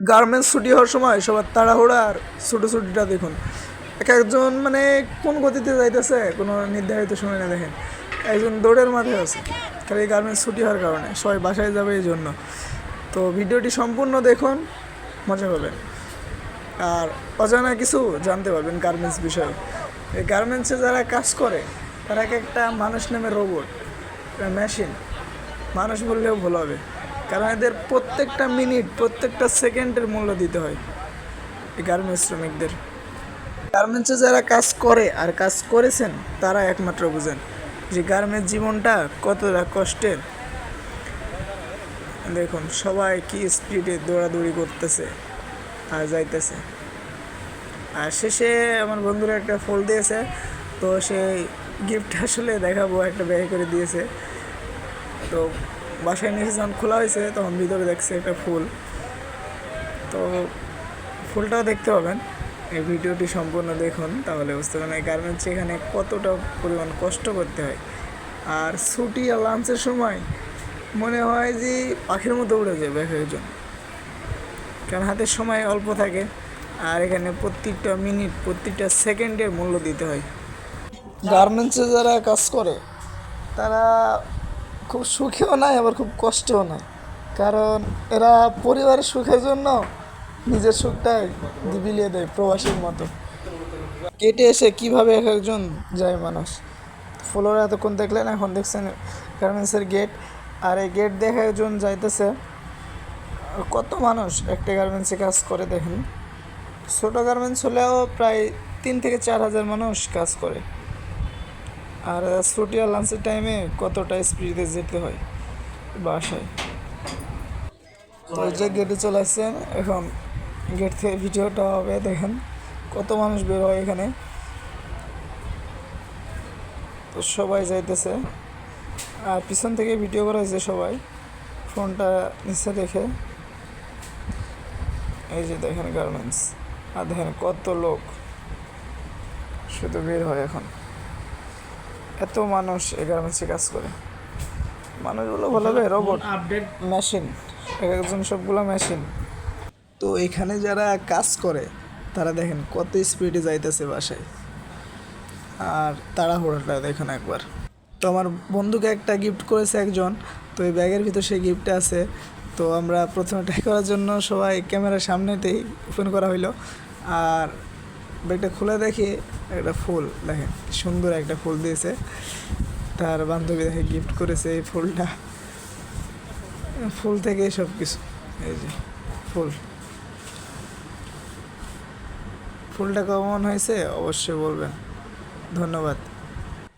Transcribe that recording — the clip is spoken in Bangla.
গার্মেন্টস ছুটি হওয়ার সময় সবার তাড়াহুড়া আর ছোটো ছুটিটা দেখুন। এক একজন মানে কোন গতিতে যাইতেছে কোনো নির্ধারিত সময় না দেখেন। একজন দৌড়ের মাথায় আছে, খালি গার্মেন্টস ছুটি হওয়ার কারণে সবাই বাসায় যাবে এই জন্য। তো ভিডিওটি সম্পূর্ণ দেখুন, মজা পাবেন। আর অজানা কিছু জানতে পারবেন গার্মেন্টস বিষয়ে। এই গার্মেন্টসে যারা কাজ করে, তারা এক একটা মানুষ নামে রোবট মেশিন মানুষ বললেও ভুল হবে। কারণ এদের প্রত্যেকটা মিনিট, প্রত্যেকটা সেকেন্ডের মূল্য দিতে হয় এই গার্মেন্টস শ্রমিকদের। গার্মেন্টসে যারা কাজ করে আর কাজ করেছেন, তারা একমাত্র বুঝেন যে গার্মেন্টস জীবনটা কতটা কষ্টের। দেখুন, সবাই কি স্পিডে দৌড়াদৌড়ি করতেছে আর যাইতেছে। আর শেষে আমার বন্ধুরা একটা ফুল দিয়েছে, তো সেই গিফট আসলে দেখাবো, একটা ব্যয় করে দিয়েছে। তো বাসায় নিয়ে যখন খোলা হয়েছে, তখন ভিতরে দেখছে একটা ফুল। তো ফুলটাও দেখতে পাবেন। এই ভিডিওটি সম্পূর্ণ দেখুন, তাহলে বুঝতে পারবেন। এই গার্মেন্টস এখানে কতটা পরিমাণ কষ্ট করতে হয়। আর ছুটি আর লাঞ্চের সময় মনে হয় যে পাখির মতো উড়ে যাবে এক একজন। কারণ হাতের সময় অল্প থাকে, আর এখানে প্রত্যেকটা মিনিট প্রত্যেকটা সেকেন্ডের মূল্য দিতে হয়। গার্মেন্টসে যারা কাজ করে, তারা খুব সুখেও নাই, আবার খুব কষ্টও নাই। কারণ এরা পরিবারের সুখের জন্য নিজের সুখটাই বিলিয়ে দেয় প্রবাসীর মতো। কেটে এসে কীভাবে এক একজন যায় মানুষ? ফলোরা এতক্ষণ দেখলেন, এখন দেখছেন গার্মেন্টসের গেট আর এই গেট দেখে একজন যাইতেছে। কত মানুষ একটা গার্মেন্টসে কাজ করে দেখেন। ছোটো গার্মেন্টস হলেও প্রায় তিন থেকে চার হাজার মানুষ কাজ করে। আর ছুটি আর লাঞ্চের টাইমে কতটা স্পিডে যেতে হয় বাসায়? তো যে গেটে চলে আসছেন, এখন গেট থেকে ভিডিওটা হবে, দেখেন কত মানুষ বের হয় এখানে। তো সবাই যাইতেছে, আর পিছন থেকে ভিডিও করা হয়েছে সবাই ফোনটা নিচে রেখে। এই যে দেখেন গার্মেন্টস আর দেখেন কত লোক, শুধু বের হয় এখন। এত মানুষ এই গার্মেন্টসে কাজ করে। মানুষগুলো ভালো হবে রোবট আপডেট মেশিন এক একজন সবগুলো মেশিন তো এখানে যারা কাজ করে তারা দেখেন কত স্পিডে যাইতেছে বাসায়। আর তাড়াহুড়োটা দেখুন একবার। তো আমার বন্ধুকে একটা গিফট করেছে একজন তো এই ব্যাগের ভিতর সেই গিফটটা আছে। তো আমরা প্রথমে ট্রাই করার জন্য সবাই ক্যামেরার সামনেতেই ওপেন করা হইল। আর ব্যাগটা খুলে দেখি একটা ফুল, দেখেন, সুন্দর একটা ফুল দিয়েছে। তার বান্ধবী দেখে গিফট করেছে এই ফুলটা। ফুল থেকে সব কিছু এই যে, ফুল। ফুলটা কেমন হয়েছে অবশ্যই বলবেন। ধন্যবাদ।